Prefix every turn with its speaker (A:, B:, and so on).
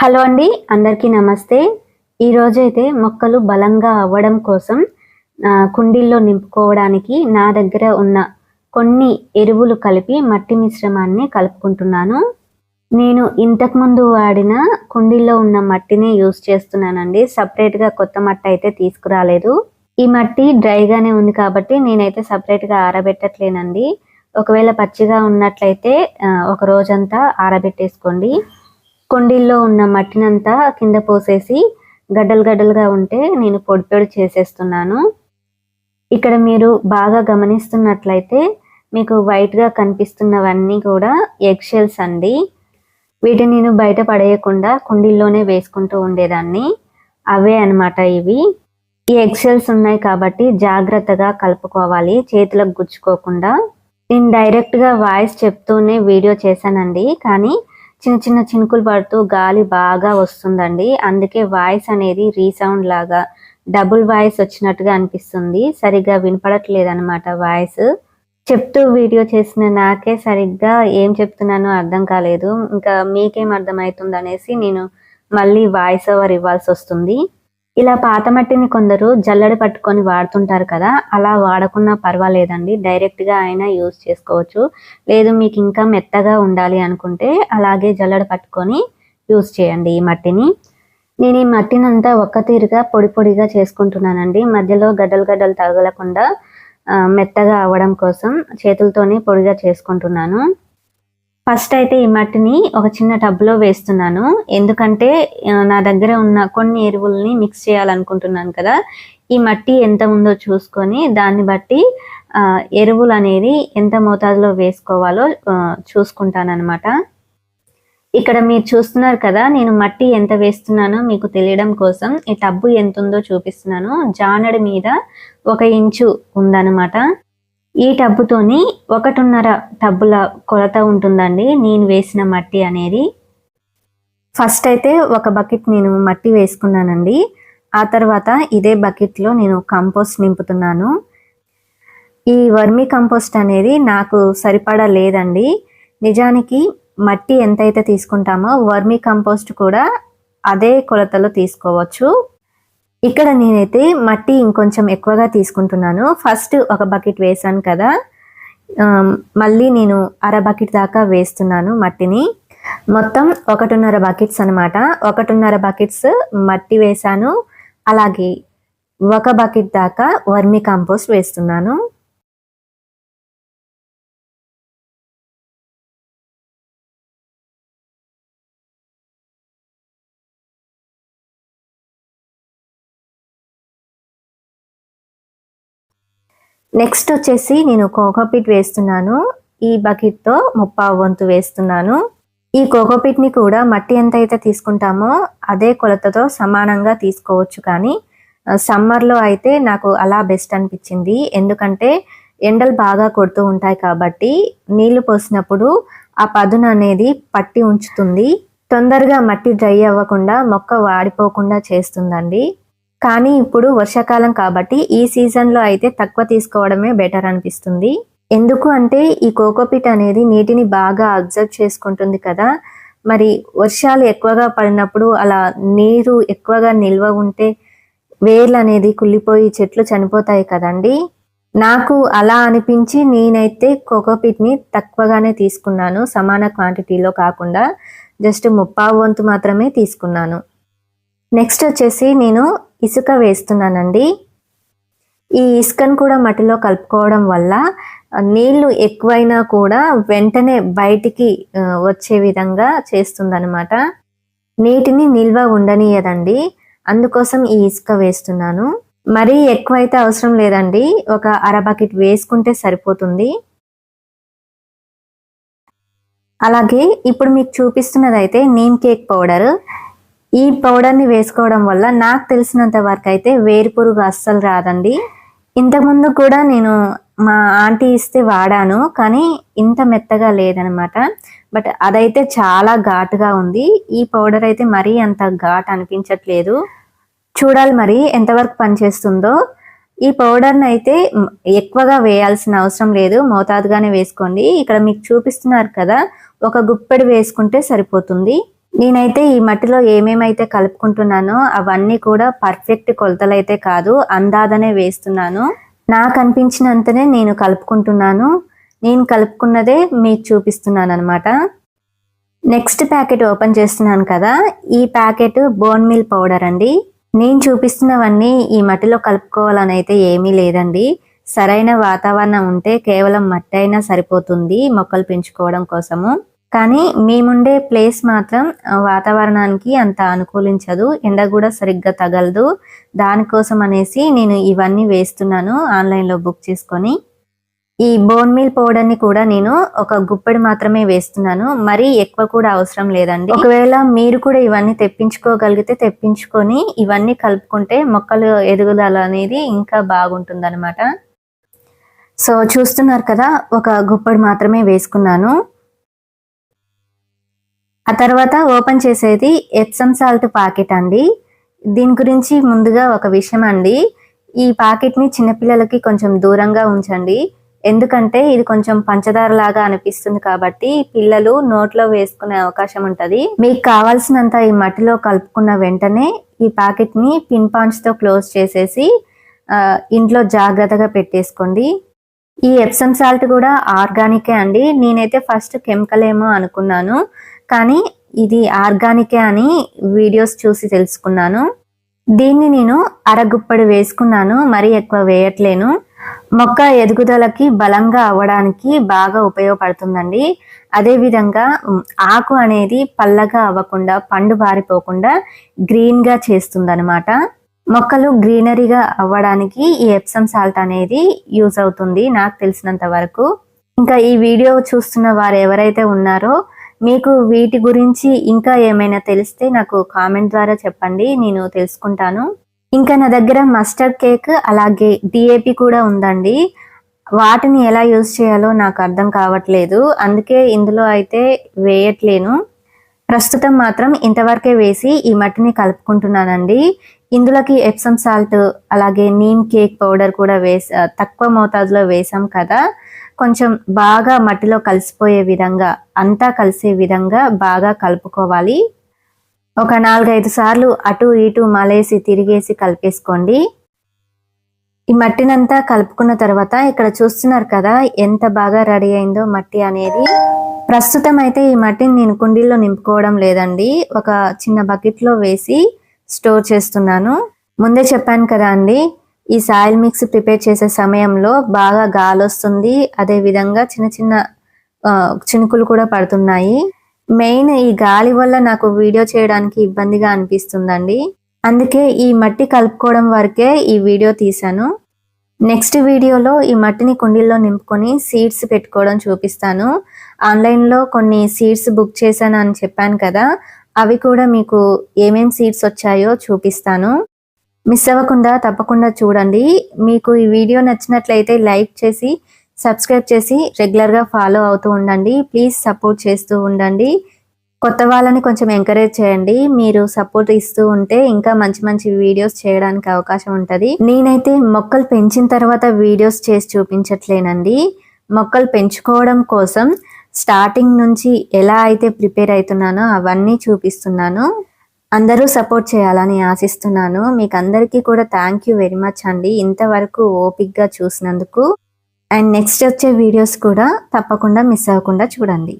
A: Hello అండి అందరికీ నమస్తే. ఈరోజు అయితే మొక్కలు బలంగా అవ్వడం కోసం కుండీల్లో నింపుకోవడానికి నా దగ్గర ఉన్న కొన్ని ఎరువులు కలిపి మట్టి మిశ్రమాన్ని కలుపుకుంటున్నాను. నేను ఇంతకుముందు వాడిన కుండీల్లో ఉన్న మట్టిని యూస్ చేస్తున్నానండి. సపరేట్గా కొత్త మట్టి అయితే తీసుకురాలేదు. ఈ మట్టి డ్రైగానే ఉంది కాబట్టి నేనైతే సపరేట్గా ఆరబెట్టట్లేనండి. ఒకవేళ పచ్చిగా ఉన్నట్లయితే ఒక రోజంతా ఆరబెట్టేసుకోండి. కుండీల్లో ఉన్న మట్టినంతా కింద పోసేసి గడ్డలు గడ్డలుగా ఉంటే నేను పొడి పొడి చేసేస్తున్నాను. ఇక్కడ మీరు బాగా గమనిస్తున్నట్లయితే మీకు వైట్గా కనిపిస్తున్నవన్నీ కూడా ఎగ్ షెల్స్ అండి. వీటిని నేను బయట పడేయకుండా కుండీల్లోనే వేసుకుంటూ ఉండేదాన్ని. అవే అనమాట ఇవి. ఈ ఎగ్ షెల్స్ ఉన్నాయి కాబట్టి జాగ్రత్తగా కలుపుకోవాలి చేతులకు గుచ్చుకోకుండా. నేను డైరెక్ట్గా వాయిస్ చెప్తూనే వీడియో చేశానండి. కానీ చిన్న చిన్న చినుకులు పడుతూ గాలి బాగా వస్తుందండి. అందుకే వాయిస్ అనేది రీసౌండ్ లాగా డబుల్ వాయిస్ వచ్చినట్టుగా అనిపిస్తుంది. సరిగ్గా వినపడట్లేదు అనమాట వాయిస్. చెప్తూ వీడియో చేసిన నాకే సరిగ్గా ఏం చెప్తున్నానో అర్థం కాలేదు. ఇంకా మీకేం అర్థమవుతుంది అనేసి నేను మళ్ళీ వాయిస్ ఓవర్ ఇవ్వాల్సి వస్తుంది. ఇలా పాత మట్టిని కొందరు జల్లెడ పట్టుకొని వాడుతుంటారు కదా అలా వాడకున్నా పర్వాలేదండి. డైరెక్ట్గా అయినా యూజ్ చేసుకోవచ్చు. లేదు మీకు ఇంకా మెత్తగా ఉండాలి అనుకుంటే అలాగే జల్లెడ పట్టుకొని యూజ్ చేయండి ఈ మట్టిని. నేను ఈ మట్టినంతా ఒక్క తీరుగా పొడి పొడిగా చేసుకుంటున్నానండి. మధ్యలో గడ్డలు గడ్డలు తగలకుండా మెత్తగా అవ్వడం కోసం చేతులతోనే పొడిగా చేసుకుంటున్నాను. ఫస్ట్ అయితే ఈ మట్టిని ఒక చిన్న టబ్లో వేస్తున్నాను. ఎందుకంటే నా దగ్గర ఉన్న కొన్ని ఎరువుల్ని మిక్స్ చేయాలనుకుంటున్నాను కదా. ఈ మట్టి ఎంత ఉందో చూసుకొని దాన్ని బట్టి ఎరువులు అనేది ఎంత మోతాదులో వేసుకోవాలో చూసుకుంటాను ఇక్కడ మీరు చూస్తున్నారు కదా నేను మట్టి ఎంత వేస్తున్నానో మీకు తెలియడం కోసం ఈ టబ్బు ఎంత ఉందో చూపిస్తున్నాను. జానడి మీద ఒక ఇంచు ఉందన్నమాట. ఈ టబ్బుతోని ఒకటిన్నర టబ్బుల కొలత ఉంటుందండి. నేను వేసిన మట్టి అనేది. ఫస్ట్ అయితే ఒక బకెట్ నేను మట్టి వేసుకున్నానండి. ఆ తర్వాత ఇదే బకెట్లో నేను కంపోస్ట్ నింపుతున్నాను. ఈ వర్మి కంపోస్ట్ అనేది నాకు సరిపడా లేదండి. నిజానికి మట్టి ఎంతైతే తీసుకుంటామో వర్మి కంపోస్ట్ కూడా అదే కొలతలో తీసుకోవచ్చు. ఇక్కడ నేనైతే మట్టి ఇంకొంచెం ఎక్కువగా తీసుకుంటున్నాను. ఫస్ట్ ఒక బకెట్ వేసాను కదా. మళ్ళీ నేను అర బకెట్ దాకా వేస్తున్నాను మట్టిని. మొత్తం ఒకటిన్నర బకెట్స్ అనమాట ఒకటిన్నర బకెట్స్ మట్టి వేసాను. అలాగే ఒక బకెట్ దాకా వర్మి కంపోస్ట్ వేస్తున్నాను. నెక్స్ట్ వచ్చేసి నేను కోకోపీట్ వేస్తున్నాను. ఈ బకెట్తో ముప్పావు వంతు వేస్తున్నాను. ఈ కోకోపీట్ని కూడా మట్టి ఎంత అయితే తీసుకుంటామో అదే కొలతతో సమానంగా తీసుకోవచ్చు కానీ సమ్మర్లో అయితే నాకు అలా బెస్ట్ అనిపించింది. ఎందుకంటే ఎండలు బాగా కొడుతూ ఉంటాయి కాబట్టి నీళ్ళు పోసినప్పుడు ఆ పదును అనేది పట్టి ఉంచుతుంది. తొందరగా మట్టి డ్రై అవ్వకుండా మొక్క వాడిపోకుండా చేస్తుందండి. కానీ ఇప్పుడు వర్షాకాలం కాబట్టి ఈ సీజన్లో అయితే తక్కువ తీసుకోవడమే బెటర్ అనిపిస్తుంది. ఎందుకు అంటే ఈ కోకోపిట్ అనేది నీటిని బాగా అబ్జర్వ్ చేసుకుంటుంది కదా. మరి వర్షాలు ఎక్కువగా పడినప్పుడు అలా నీరు ఎక్కువగా నిల్వ ఉంటే వేర్లు అనేది కుళ్ళిపోయి చెట్లు చనిపోతాయి కదండి. నాకు అలా అనిపించి నేనైతే కోకోపిట్ని తక్కువగానే తీసుకున్నాను. సమాన క్వాంటిటీలో కాకుండా జస్ట్ ముప్పావు వంతు మాత్రమే తీసుకున్నాను. నెక్స్ట్ వచ్చేసి నేను ఇసుక వేస్తున్నానండి. ఈ ఇసుకను కూడా మట్టిలో కలుపుకోవడం వల్ల నీళ్ళు ఎక్కువైనా కూడా వెంటనే బయటికి వచ్చే విధంగా చేస్తుందన్నమాట. నీటిని నిల్వ ఉండనీయదండి. అందుకోసం ఈ ఇసుక వేస్తున్నాను. మరీ ఎక్కువైతే అవసరం లేదండి. ఒక అర బకెట్ వేసుకుంటే సరిపోతుంది. అలాగే ఇప్పుడు మీకు చూపిస్తున్నదైతే నీమ్ కేక్ పౌడర్. ఈ పౌడర్ని వేసుకోవడం వల్ల నాకు తెలిసినంత వరకు అయితే వేరు పురుగు అస్సలు రాదండి. ఇంతకుముందు కూడా నేను మా ఆంటీ ఇస్తే వాడాను కానీ ఇంత మెత్తగా లేదనమాట. బట్ అదైతే చాలా ఘాటుగా ఉంది. ఈ పౌడర్ అయితే మరీ అంత ఘాట్ అనిపించట్లేదు. చూడాలి మరి ఎంతవరకు పనిచేస్తుందో. ఈ పౌడర్ని అయితే ఎక్కువగా వేయాల్సిన అవసరం లేదు. మోతాదుగానే వేసుకోండి. ఇక్కడ మీకు చూపిస్తున్నారు కదా ఒక గుప్పెడు వేసుకుంటే సరిపోతుంది. నేనైతే ఈ మట్టిలో ఏమేమైతే కలుపుకుంటున్నానో అవన్నీ కూడా పర్ఫెక్ట్ కొలతలైతే కాదు అందాదనే వేస్తున్నాను. నాకు అనిపించినంతనే నేను కలుపుకుంటున్నాను. నేను కలుపుకున్నదే మీకు చూపిస్తున్నాను అనమాట నెక్స్ట్ ప్యాకెట్ ఓపెన్ చేస్తున్నాను కదా. ఈ ప్యాకెట్ బోన్ మిల్ పౌడర్ అండి. నేను చూపిస్తున్నవన్నీ ఈ మట్టిలో కలుపుకోవాలని అయితే ఏమీ లేదండి. సరైన వాతావరణం ఉంటే కేవలం మట్టి అయినా సరిపోతుంది మొక్కలు పెంచుకోవడం కోసము. కానీ మేముండే ప్లేస్ మాత్రం వాతావరణానికి అంత అనుకూలించదు. ఎండ కూడా సరిగ్గా తగలదు. దానికోసం అనేసి నేను ఇవన్నీ వేస్తున్నాను ఆన్లైన్లో బుక్ చేసుకొని. ఈ బోన్ మీల్ పౌడర్ని కూడా నేను ఒక గుప్పెడు మాత్రమే వేస్తున్నాను. మరీ ఎక్కువ కూడా అవసరం లేదండి. ఒకవేళ మీరు కూడా ఇవన్నీ తెప్పించుకోగలిగితే తెప్పించుకొని ఇవన్నీ కలుపుకుంటే మొక్కలు ఎదుగుదల అనేది ఇంకా బాగుంటుంది సో చూస్తున్నారు కదా ఒక గుప్పెడు మాత్రమే వేసుకున్నాను. ఆ తర్వాత ఓపెన్ చేసేది ఎప్సమ్ సాల్ట్ ప్యాకెట్ అండి. దీని గురించి ముందుగా ఒక విషయం అండి. ఈ ప్యాకెట్ని చిన్నపిల్లలకి కొంచెం దూరంగా ఉంచండి. ఎందుకంటే ఇది కొంచెం పంచదార లాగా అనిపిస్తుంది కాబట్టి పిల్లలు నోట్లో వేసుకునే అవకాశం ఉంటుంది. మీకు కావాల్సినంత ఈ మట్టిలో కలుపుకున్న వెంటనే ఈ ప్యాకెట్ని పిన్ పాంచ్తో క్లోజ్ చేసేసి ఇంట్లో జాగ్రత్తగా పెట్టేసుకోండి. ఈ ఎప్సమ్ సాల్ట్ కూడా ఆర్గానికే అండి. నేనైతే ఫస్ట్ కెమికల్ ఏమో అనుకున్నాను. కానీ ఇది ఆర్గానికే అని వీడియోస్ చూసి తెలుసుకున్నాను. దీన్ని నేను అరగుప్పడి వేసుకున్నాను మరీ ఎక్కువ వేయట్లేను. మొక్క ఎదుగుదలకి బలంగా అవ్వడానికి బాగా ఉపయోగపడుతుందండి. అదేవిధంగా ఆకు అనేది పల్లగా అవ్వకుండా పండు బారిపోకుండా గ్రీన్గా చేస్తుందనమాట మొక్కలు గ్రీనరీగా అవ్వడానికి ఈ ఎప్సమ్ సాల్ట్ అనేది యూజ్ అవుతుంది నాకు తెలిసినంత వరకు. ఇంకా ఈ వీడియో చూస్తున్న వారు ఎవరైతే ఉన్నారో మీకు వీటి గురించి ఇంకా ఏమైనా తెలిస్తే నాకు కామెంట్ ద్వారా చెప్పండి నేను తెలుసుకుంటాను. ఇంకా నా దగ్గర మస్టర్డ్ కేక్ అలాగే డిఏపి కూడా ఉందండి. వాటిని ఎలా యూజ్ చేయాలో నాకు అర్థం కావట్లేదు. అందుకే ఇందులో అయితే వేయట్లేను. ప్రస్తుతం మాత్రం ఇంతవరకే వేసి ఈ మట్టిని కలుపుకుంటున్నానండి. ఇందులోకి ఎప్సమ్ సాల్ట్ అలాగే నీమ్ కేక్ పౌడర్ కూడా వేసా తక్కువ మోతాదులో వేసాం కదా. కొంచెం బాగా మట్టిలో కలిసిపోయే విధంగా అంతా కలిసే విధంగా బాగా కలుపుకోవాలి. ఒక నాలుగైదు సార్లు అటు ఇటు మలేసి తిరిగేసి కలిపేసుకోండి. ఈ మట్టినంతా కలుపుకున్న తర్వాత ఇక్కడ చూస్తున్నారు కదా ఎంత బాగా రెడీ అయిందో మట్టి అనేది. ప్రస్తుతం అయితే ఈ మట్టిని నేను కుండీల్లో నింపుకోవడం లేదండి. ఒక చిన్న బకెట్లో వేసి స్టోర్ చేస్తున్నాను. ముందే చెప్పాను కదా అండి ఈ సాయిల్ మిక్స్ ప్రిపేర్ చేసే సమయంలో బాగా గాలి వస్తుంది అదే విధంగా చిన్న చిన్న చినుకులు కూడా పడుతున్నాయి. మెయిన్ ఈ గాలి వల్ల నాకు వీడియో చేయడానికి ఇబ్బందిగా అనిపిస్తుందండి. అందుకే ఈ మట్టి కలుపుకోవడం వరకే ఈ వీడియో తీశాను. నెక్స్ట్ వీడియోలో ఈ మట్టిని కుండీల్లో నింపుకొని సీడ్స్ పెట్టుకోవడం చూపిస్తాను. ఆన్లైన్లో కొన్ని సీడ్స్ బుక్ చేశాను అని చెప్పాను కదా అవి కూడా మీకు ఏమేం సీడ్స్ వచ్చాయో చూపిస్తాను. మిస్ అవ్వకుండా తప్పకుండా చూడండి. మీకు ఈ వీడియో నచ్చినట్లయితే లైక్ చేసి సబ్స్క్రైబ్ చేసి రెగ్యులర్గా ఫాలో అవుతూ ఉండండి. ప్లీజ్ సపోర్ట్ చేస్తూ ఉండండి. కొత్త వాళ్ళని కొంచెం ఎంకరేజ్ చేయండి. మీరు సపోర్ట్ ఇస్తూ ఉంటే ఇంకా మంచి మంచి వీడియోస్ చేయడానికి అవకాశం ఉంటుంది. నేనైతే మొక్కలు పెంచిన తర్వాత వీడియోస్ చేసి చూపించట్లేనండి. మొక్కలు పెంచుకోవడం కోసం స్టార్టింగ్ నుంచి ఎలా అయితే ప్రిపేర్ అవుతున్నానో అవన్నీ చూపిస్తున్నాను. అందరూ సపోర్ట్ చేయాలని ఆశిస్తున్నాను. మీకు అందరికీ కూడా థ్యాంక్ యూ వెరీ మచ్ అండి. ఇంతవరకు ఓపిక్గా చూసినందుకు. అండ్ నెక్స్ట్ వచ్చే వీడియోస్ కూడా తప్పకుండా మిస్ అవ్వకుండా చూడండి.